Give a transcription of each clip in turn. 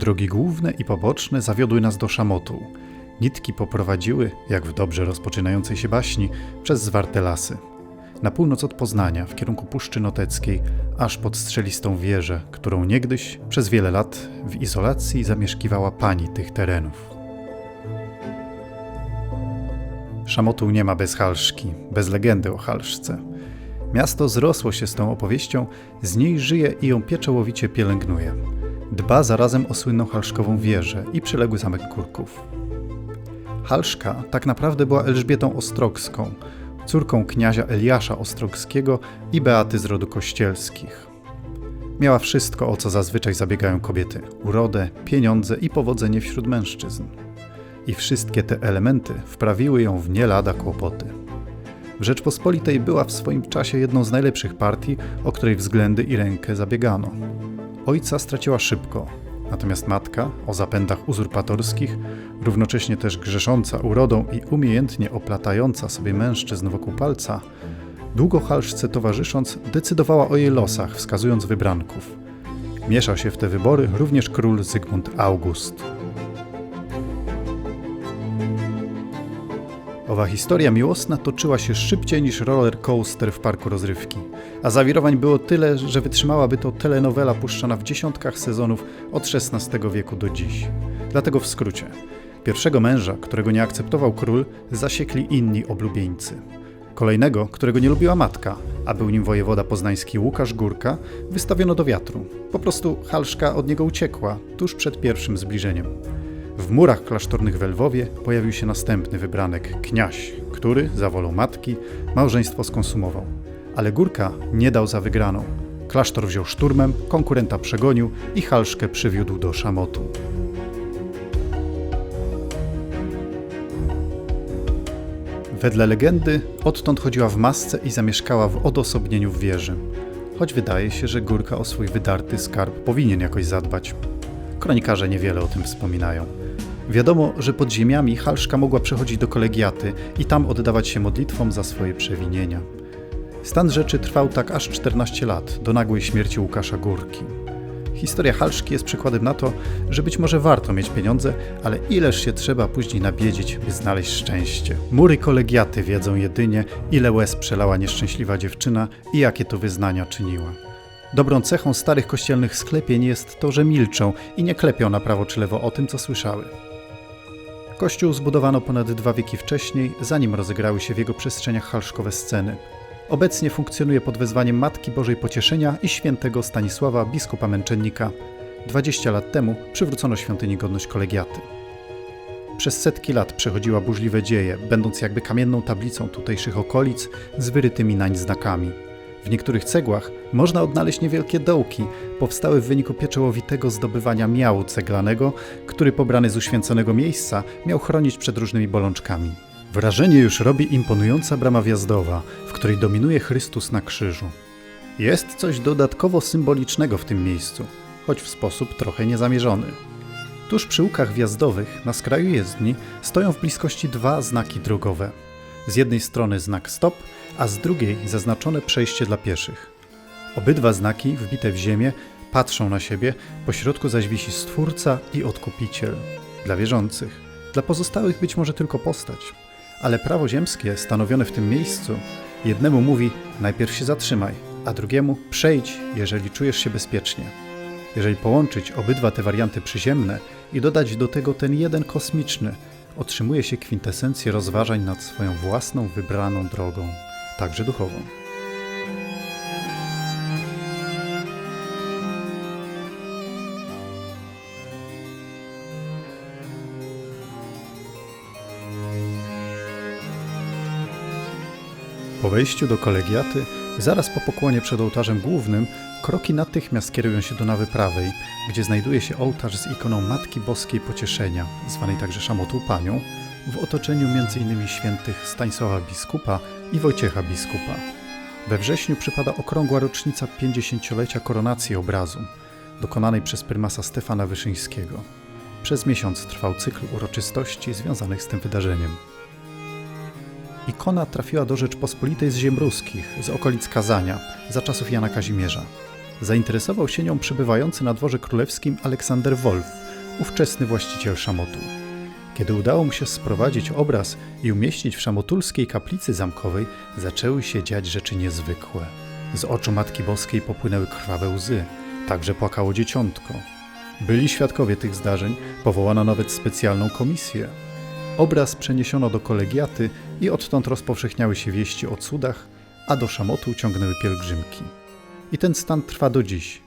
Drogi główne i poboczne zawiodły nas do szamotu. Nitki poprowadziły, jak w dobrze rozpoczynającej się baśni, przez zwarte lasy. Na północ od Poznania, w kierunku Puszczy Noteckiej, aż pod strzelistą wieżę, którą niegdyś przez wiele lat w izolacji zamieszkiwała pani tych terenów. Szamotuł nie ma bez Halszki, bez legendy o Halszce. Miasto zrosło się z tą opowieścią, z niej żyje i ją pieczołowicie pielęgnuje. Dba zarazem o słynną halszkową wieżę i przyległy zamek Kurków. Halszka tak naprawdę była Elżbietą Ostrogską, córką kniazia Eliasza Ostrogskiego i Beaty z rodu Kościelskich. Miała wszystko, o co zazwyczaj zabiegają kobiety: urodę, pieniądze i powodzenie wśród mężczyzn. I wszystkie te elementy wprawiły ją w nie lada kłopoty. W Rzeczpospolitej była w swoim czasie jedną z najlepszych partii, o której względy i rękę zabiegano. Ojca straciła szybko, natomiast matka, o zapędach uzurpatorskich, równocześnie też grzesząca urodą i umiejętnie oplatająca sobie mężczyzn wokół palca, długo Halszce towarzysząc, decydowała o jej losach, wskazując wybranków. Mieszał się w te wybory również król Zygmunt August. Owa historia miłosna toczyła się szybciej niż roller coaster w parku rozrywki, a zawirowań było tyle, że wytrzymałaby to telenowela puszczana w dziesiątkach sezonów od XVI wieku do dziś. Dlatego w skrócie. Pierwszego męża, którego nie akceptował król, zasiekli inni oblubieńcy. Kolejnego, którego nie lubiła matka, a był nim wojewoda poznański Łukasz Górka, wystawiono do wiatru. Po prostu Halszka od niego uciekła, tuż przed pierwszym zbliżeniem. W murach klasztornych w Lwowie pojawił się następny wybranek, kniaś, który, za wolą matki, małżeństwo skonsumował. Ale Górka nie dał za wygraną. Klasztor wziął szturmem, konkurenta przegonił i Halszkę przywiódł do Szamotu. Wedle legendy odtąd chodziła w masce i zamieszkała w odosobnieniu w wieży. Choć wydaje się, że Górka o swój wydarty skarb powinien jakoś zadbać. Kronikarze niewiele o tym wspominają. Wiadomo, że pod ziemiami Halszka mogła przechodzić do kolegiaty i tam oddawać się modlitwom za swoje przewinienia. Stan rzeczy trwał tak aż 14 lat, do nagłej śmierci Łukasza Górki. Historia Halszki jest przykładem na to, że być może warto mieć pieniądze, ale ileż się trzeba później nabiedzić, by znaleźć szczęście. Mury kolegiaty wiedzą jedynie, ile łez przelała nieszczęśliwa dziewczyna i jakie to wyznania czyniła. Dobrą cechą starych kościelnych sklepień jest to, że milczą i nie klepią na prawo czy lewo o tym, co słyszały. Kościół zbudowano ponad dwa wieki wcześniej, zanim rozegrały się w jego przestrzeniach halszkowe sceny. Obecnie funkcjonuje pod wezwaniem Matki Bożej Pocieszenia i świętego Stanisława, biskupa męczennika. 20 lat temu przywrócono świątyni godność kolegiaty. Przez setki lat przechodziła burzliwe dzieje, będąc jakby kamienną tablicą tutejszych okolic z wyrytymi nań znakami. W niektórych cegłach można odnaleźć niewielkie dołki, powstałe w wyniku pieczołowitego zdobywania miału ceglanego, który pobrany z uświęconego miejsca miał chronić przed różnymi bolączkami. Wrażenie już robi imponująca brama wjazdowa, w której dominuje Chrystus na krzyżu. Jest coś dodatkowo symbolicznego w tym miejscu, choć w sposób trochę niezamierzony. Tuż przy łukach wjazdowych, na skraju jezdni, stoją w bliskości dwa znaki drogowe. Z jednej strony znak stop, a z drugiej zaznaczone przejście dla pieszych. Obydwa znaki, wbite w ziemię, patrzą na siebie, pośrodku zaś wisi Stwórca i Odkupiciel. Dla wierzących. Dla pozostałych być może tylko postać. Ale prawo ziemskie, stanowione w tym miejscu, jednemu mówi najpierw się zatrzymaj, a drugiemu przejdź, jeżeli czujesz się bezpiecznie. Jeżeli połączyć obydwa te warianty przyziemne i dodać do tego ten jeden kosmiczny, otrzymuje się kwintesencję rozważań nad swoją własną wybraną drogą, także duchową. Po wejściu do kolegiaty, zaraz po pokłonie przed ołtarzem głównym, kroki natychmiast kierują się do nawy prawej, gdzie znajduje się ołtarz z ikoną Matki Boskiej Pocieszenia, zwanej także Szamotą Panią, w otoczeniu m.in. świętych Stanisława Biskupa i Wojciecha Biskupa. We wrześniu przypada okrągła rocznica 50-lecia koronacji obrazu, dokonanej przez prymasa Stefana Wyszyńskiego. Przez miesiąc trwał cykl uroczystości związanych z tym wydarzeniem. Ikona trafiła do Rzeczpospolitej z ziem ruskich, z okolic Kazania, za czasów Jana Kazimierza. zainteresował się nią przybywający na dworze królewskim Aleksander Wolf, ówczesny właściciel szamotu. Kiedy udało mu się sprowadzić obraz i umieścić w szamotulskiej kaplicy zamkowej, zaczęły się dziać rzeczy niezwykłe. Z oczu Matki Boskiej popłynęły krwawe łzy, także płakało dzieciątko. Byli świadkowie tych zdarzeń, powołano nawet specjalną komisję. Obraz przeniesiono do kolegiaty i odtąd rozpowszechniały się wieści o cudach, a do szamotu ciągnęły pielgrzymki. I ten stan trwa do dziś.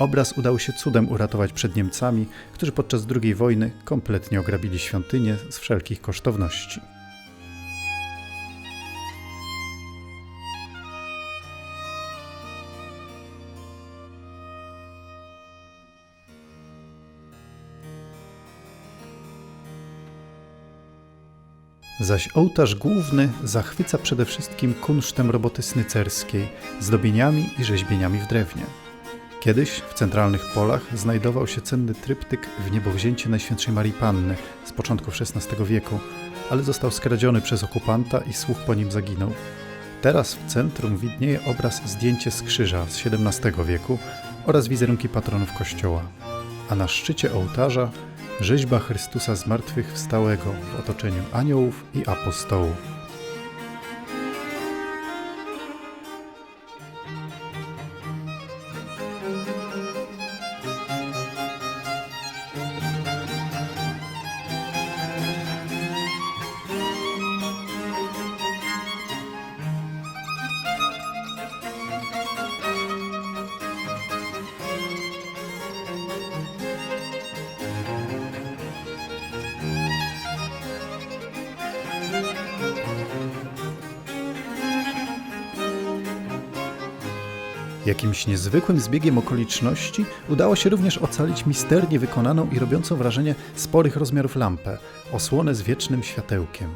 Obraz udało się cudem uratować przed Niemcami, którzy podczas II wojny kompletnie ograbili świątynię z wszelkich kosztowności. Zaś ołtarz główny zachwyca przede wszystkim kunsztem roboty snycerskiej, zdobieniami i rzeźbieniami w drewnie. Kiedyś w centralnych polach znajdował się cenny tryptyk w niebowzięcie Najświętszej Marii Panny z początków XVI wieku, ale został skradziony przez okupanta i słuch po nim zaginął. Teraz w centrum widnieje obraz zdjęcie z krzyża z XVII wieku oraz wizerunki patronów kościoła, a na szczycie ołtarza rzeźba Chrystusa zmartwychwstałego w otoczeniu aniołów i apostołów. Jakimś niezwykłym zbiegiem okoliczności udało się również ocalić misternie wykonaną i robiącą wrażenie sporych rozmiarów lampę, osłonę z wiecznym światełkiem.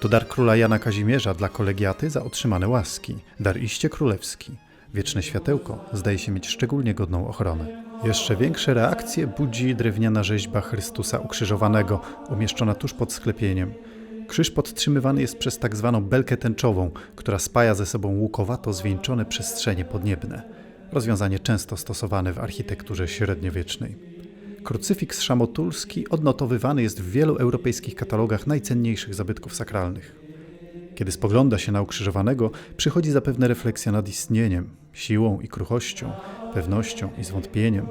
To dar króla Jana Kazimierza dla kolegiaty za otrzymane łaski, dar iście królewski. Wieczne światełko zdaje się mieć szczególnie godną ochronę. Jeszcze większe reakcje budzi drewniana rzeźba Chrystusa ukrzyżowanego, umieszczona tuż pod sklepieniem. Krzyż podtrzymywany jest przez tak zwaną belkę tęczową, która spaja ze sobą łukowato zwieńczone przestrzenie podniebne. Rozwiązanie często stosowane w architekturze średniowiecznej. Krucyfiks szamotulski odnotowywany jest w wielu europejskich katalogach najcenniejszych zabytków sakralnych. Kiedy spogląda się na ukrzyżowanego, przychodzi zapewne refleksja nad istnieniem, siłą i kruchością, pewnością i zwątpieniem.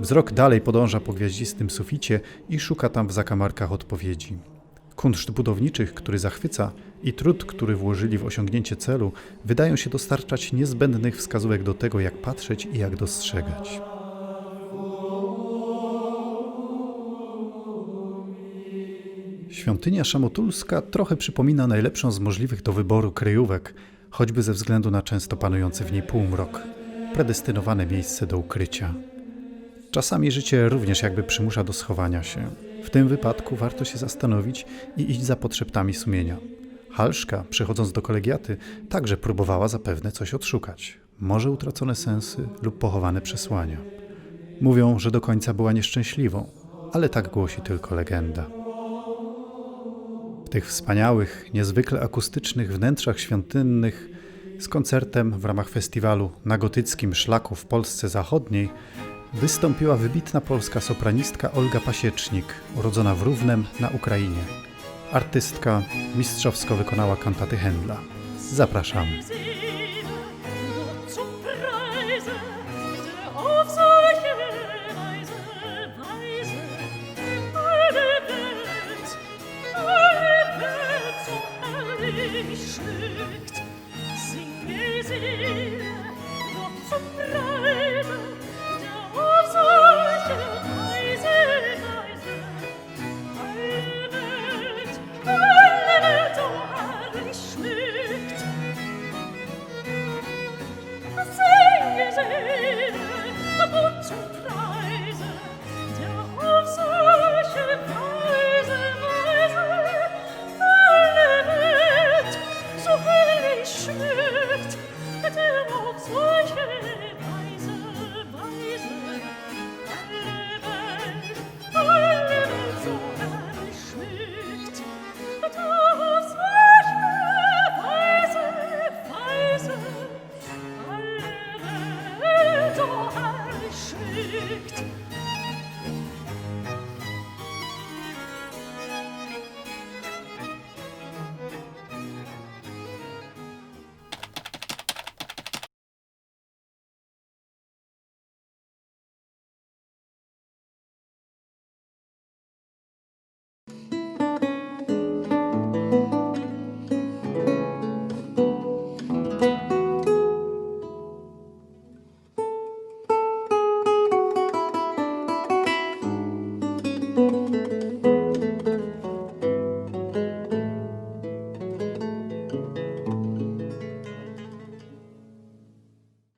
Wzrok dalej podąża po gwiaździstym suficie i szuka tam w zakamarkach odpowiedzi. Kunszt budowniczych, który zachwyca, i trud, który włożyli w osiągnięcie celu, wydają się dostarczać niezbędnych wskazówek do tego, jak patrzeć i jak dostrzegać. Świątynia szamotulska trochę przypomina najlepszą z możliwych do wyboru kryjówek, choćby ze względu na często panujący w niej półmrok, predestynowane miejsce do ukrycia. Czasami życie również jakby przymusza do schowania się. W tym wypadku warto się zastanowić i iść za potrzebami sumienia. Halszka, przychodząc do kolegiaty, także próbowała zapewne coś odszukać. Może utracone sensy lub pochowane przesłania. Mówią, że do końca była nieszczęśliwą, ale tak głosi tylko legenda. W tych wspaniałych, niezwykle akustycznych wnętrzach świątynnych z koncertem w ramach festiwalu na gotyckim szlaku w Polsce Zachodniej wystąpiła wybitna polska sopranistka Olga Pasiecznik, urodzona w Równem na Ukrainie. Artystka mistrzowsko wykonała kantaty Händla. Zapraszamy. liegt